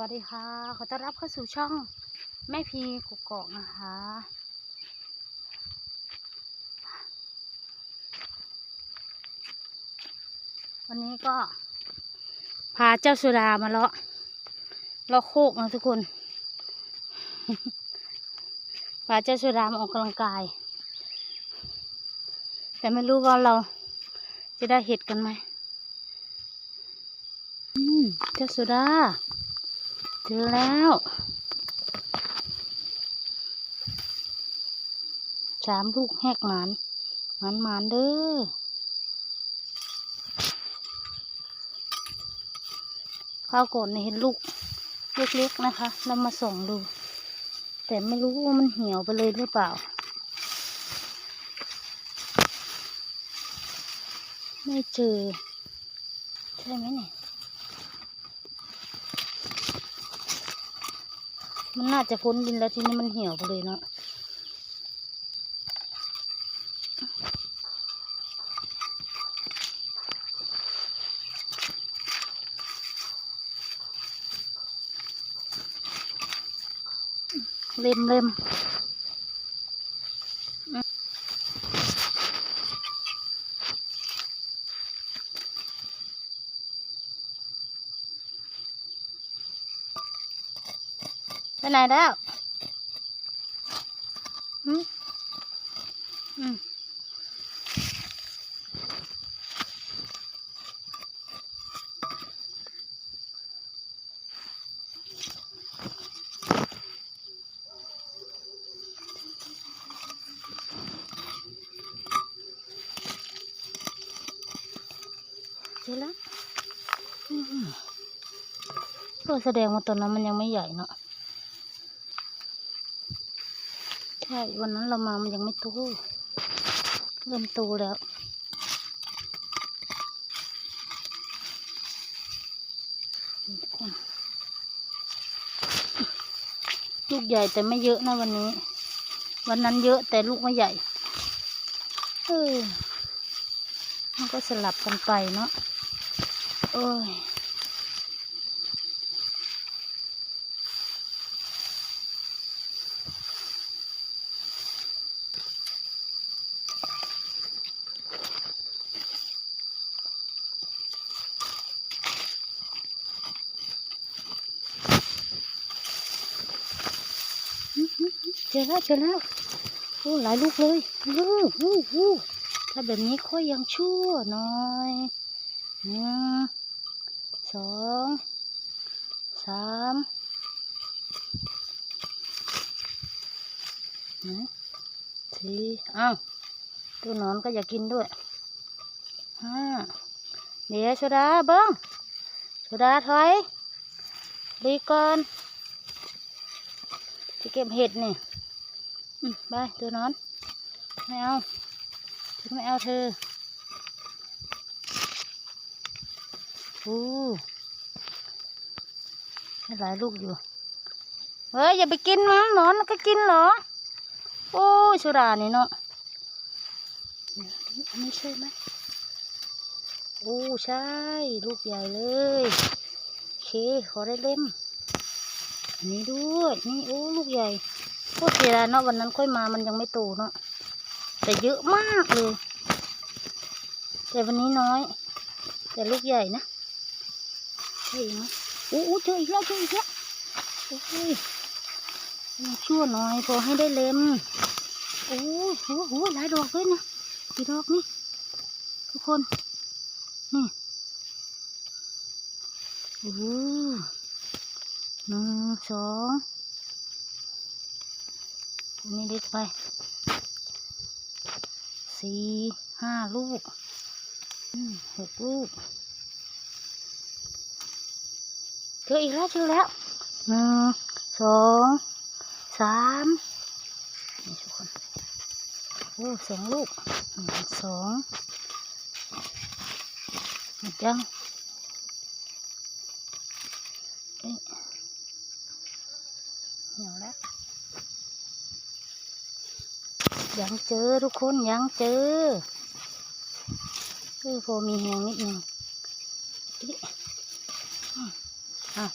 วัสดีค่ะ ขอต้อนรับเข้าสู่ช่องแม่พีกุกกอกนะคะ วันนี้ก็ พาเจ้าสุดามาเลาะเลาะโคกนะทุกคน พาเจ้าสุดามาออกกำลังกาย แต่ไม่รู้ว่าเราจะได้เห็ดกันไหมอืมเจ้าสุดา เจอแล้วสามลูกแหกหมานหมานหมานเด้อข้าวก่อนเนี่ยเห็นลูกเล็กๆนะคะ เรามาส่องดู แต่ไม่รู้ว่ามันเหี่ยวไปเลยหรือเปล่า ไม่เจอ ใช่ไหมเนี่ย มันน่าจะพ้นดินแล้วทีนี้มันเหี่ยวไปเลยเนาะเล่มเล่ม ไปไหนแล้วอืมอืมเจอแล้วอืมก็แสดงว่าตอนนั้นมันยังไม่ใหญ่เนาะ ใช่วันนั้นเรามามันยังไม่โตเริ่มโตแล้วทุกคนลูกใหญ่แต่ไม่เยอะนะวันนี้ วันนั้นเยอะแต่ลูกไม่ใหญ่เออมันก็สลับกันไปเนาะโอ้ย จอแล้วเจอแล้วโอ้หลายลูกเลยลูกวู้วู้ถ้าแบบนี้ค่อยยังชั่วหน่อยหนึ่งสองสามสี่อ้าวตัวหนอนก็อยากกินด้วยห้าเดี๋ยวโซดาเบิ้งโซดาถอยดีก่อนจะเก็บเห็ดนี่ ไปตัวนอน ไม่เอาฉันไม่เอาเธอโอ้หลายลูกอยู่ เฮ้ย อย่าไปกินมันหนอนมันก็กินเหรอ โอ้ยสุดานี่เนาะอันนี้ใช่ไหมโอ้ใช่ ลูกใหญ่เลยโอเคขอได้เล่ม อันนี้ด้วย นี่โอ้ลูกใหญ่ พูดเสียดายเนาะวันนั้นค่อยมามันยังไม่โตเนาะแต่เยอะมากเลย แต่วันนี้น้อย แต่ลูกใหญ่นะใช่ไหมอู้เจออีกแล้วเจออีกแล้วโอ้ยยังชั่วหน่อยพอให้ได้เล็มโอ้โหโหหลายดอกเลยนะกี่ดอกนี่ทุกคนนี่โอ้หนึ่งสอง อันนี้เล็กไปสี่ห้าลูกหกลูกเจออีกแล้วเจอแล้วหนึ่งสองสามนี่ทุกคนโอ้สองลูกหนึ่งสองหมดยังเอ๊ะเหี่ยวแล้ว ยังเจอทุกคนยังเจอคือพอมีแหงนิดหนึ่งอะ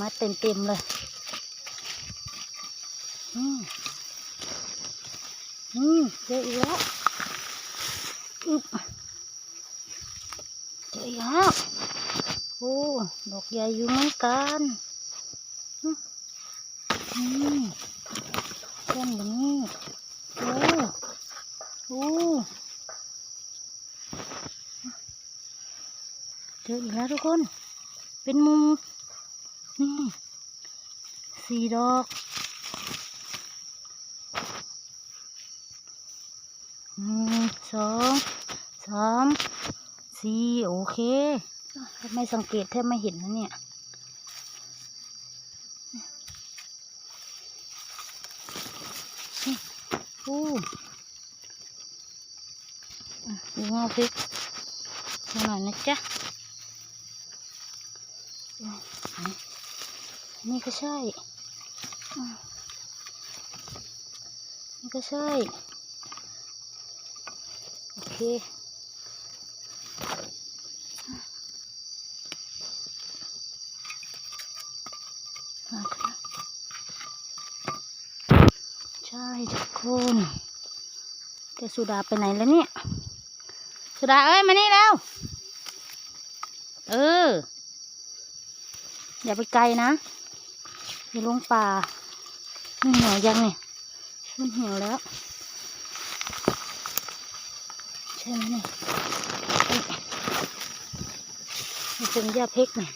ม้เต็มเต็มเลยอืมอืมเจออีกแล้วเจออีกแล้วโอ้ดอกใหญ่อยู่เหมือนกันอืมอืมต้นแบบนี้ โอ้โอ้เจออีกแล้วทุกคน เป็นมุมนี่สี่ดอกหนึ่งสองสามสี่โอเคอ้าวทำไมสังเกตแทบไม่เห็นนะเนี่ยนี่โอ้ดูเงาพริกหน่อยนะจ๊ะ นี่ก็ใช่ นี่ก็ใช่ โอเคมาครั ทุกคนแต่สุดาไปไหนแล้วเนี่ย สุดาเอ้ยมานี่แล้ว เออ อย่าไปไกลนะอย่าลงป่ามันเหี่ยวยังเนี่ยมันเหี่ยวแล้ว ใช่ไหมเนี่ยมันเป็นหญ้าเพกเนี่ย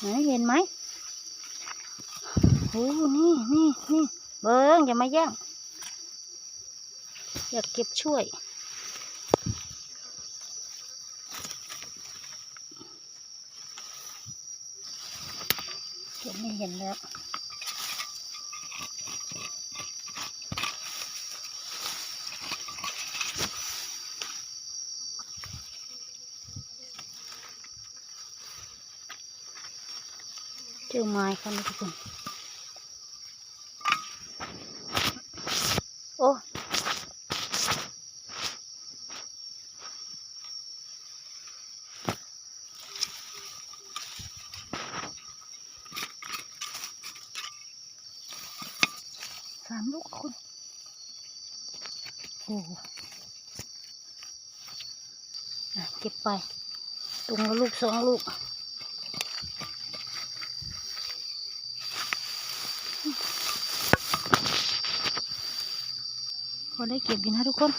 ไหนเห็นไหม อ้นี่นี่นี่เบิ้งอย่ามาแย่งอยากเก็บช่วย เก็บไม่เห็นแล้วเจอไม้ค่ะทุกคน โอ้สามลูกคุณโอ้อะเก็บไป ตุงลูกสองลูก พอได้เก็บอยู่นะทุกคน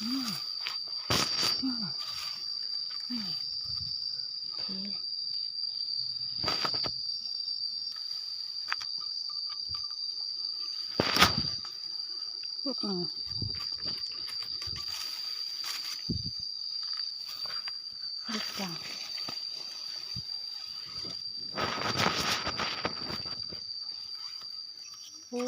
อืมอืมอืมโอเคลูกหนึ่งลูกจัง โอ้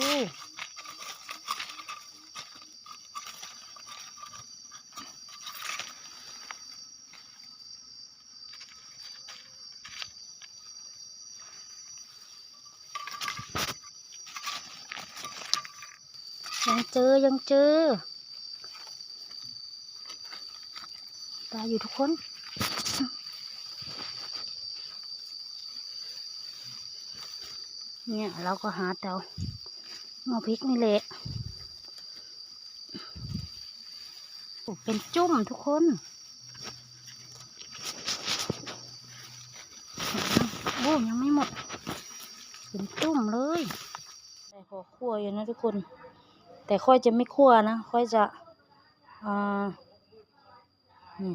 ยังเจอ ยังเจอตายอยู่ทุกคนเนี่ยเราก็หาเตา เงาพริกนี่แหละโอ้เป็นจุ่มทุกคนโอ้ยังไม่หมด เป็นจุ่มเลยแต่ขอคั่วอยู่นะทุกคน แต่ค่อยจะไม่คั่วนะ ค่อยจะ อ่านี่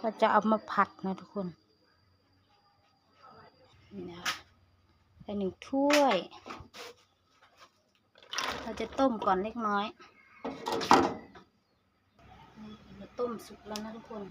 ก็จะเอามาผัดนะทุกคน นี่นะ ใส่หนึ่งถ้วย เราจะต้มก่อนเล็กน้อย ต้มสุกแล้วนะทุกคน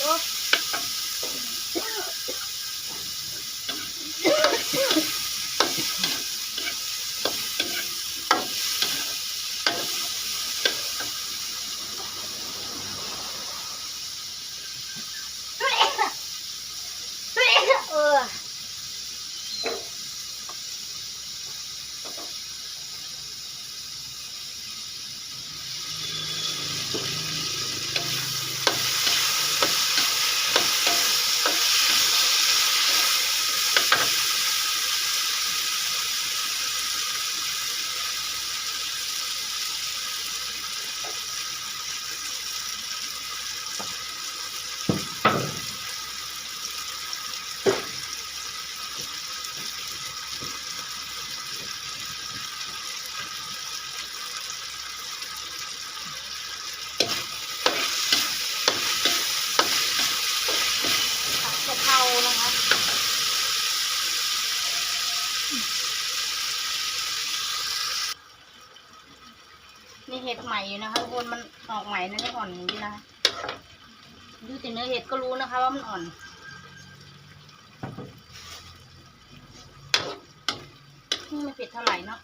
จบ นะคะ นี่ เห็ดใหม่อยู่นะคะทุกคนมันออกใหม่นะนี่อ่อนอย่างนี้นะคะดูแต่เนื้อเห็ดก็รู้นะคะว่ามันอ่อนไม่เผ็ดเท่าไหร่เนาะ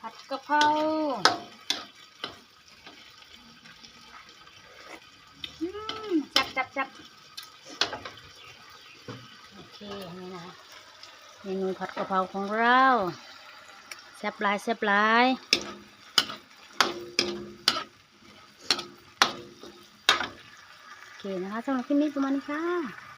ผัดกะเพราอืมจับจับจับโอเคนี่นะคะเมนูผัดกะเพราของเรา แซ่บหลายแซ่บหลายโอเคนะคะสำหรับคลิปนี้ประมาณนี้ค่ะ